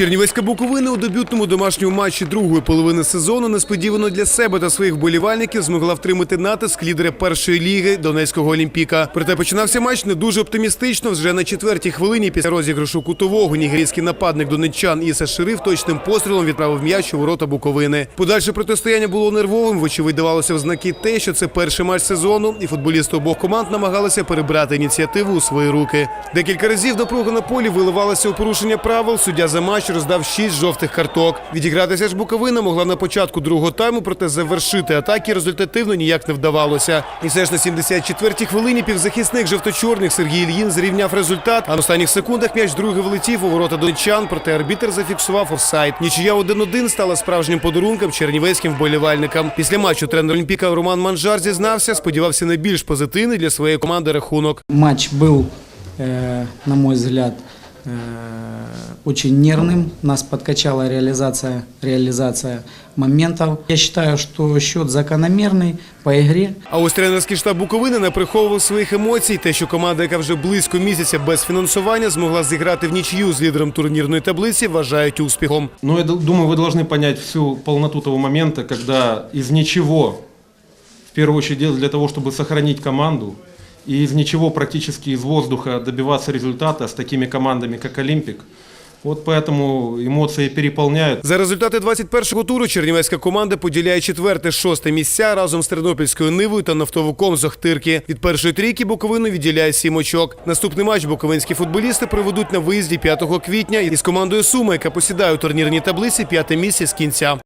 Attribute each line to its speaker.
Speaker 1: Чернівецька Буковина у дебютному домашньому матчі другої половини сезону несподівано для себе та своїх вболівальників змогла втримати натиск лідера першої ліги Донецького Олімпіка. Проте починався матч не дуже оптимістично. Вже на четвертій хвилині після розіграшу кутового нігерійський нападник донеччан Іса Шериф точним пострілом відправив м'яч у ворота Буковини. Подальше протистояння було нервовим. Вочевидь давалося в знаки те, що це перший матч сезону, і футболісти обох команд намагалися перебрати ініціативу у свої руки. Декілька разів напруга на полі виливалася у порушення правил. Суддя за матч роздав шість жовтих карток. Відігратися ж Буковина могла на початку другого тайму, проте завершити атаки результативно ніяк не вдавалося. І все ж на 74-й хвилині півзахисник жовто-чорних Сергій Ільїн зрівняв результат. А на останніх секундах м'яч другий влетів у ворота донеччан, проте арбітер зафіксував офсайд. Нічия 1-1 стала справжнім подарунком чернівецьким вболівальникам. Після матчу тренер Олімпіка Роман Манжар зізнався, сподівався на більш позитивний для своєї команди рахунок.
Speaker 2: Матч был, э, на мой взгляд, э, очень нервным. Нас подкачала реализация, реализация моментов. Я считаю, что счет закономерный по игре.
Speaker 1: А ось тренерський штаб Буковини не приховував своїх емоцій. Те, що команда, яка вже близько місяця без фінансування, змогла зіграти в нічию з лідером турнірної таблиці, вважають успіхом.
Speaker 3: Но я д- думаю, вы должны понять всю полноту того момента, когда из ничего, в первую очередь делать для того, чтобы сохранить команду, и из ничего практически из воздуха добиваться результата с такими командами, как Олимпик. Вот поэтому эмоции переполняют.
Speaker 1: За результати 21-го туру чернівецька команда поділяє четверте-шосте місця разом з Тернопільською Нивою та нафтовиком з Охтирки. Від першої трійки Буковину відділяє сім очок. Наступний матч буковинські футболісти проведуть на виїзді 5 квітня із командою Сума, яка посідає у турнірній таблиці п'яте місце з кінця.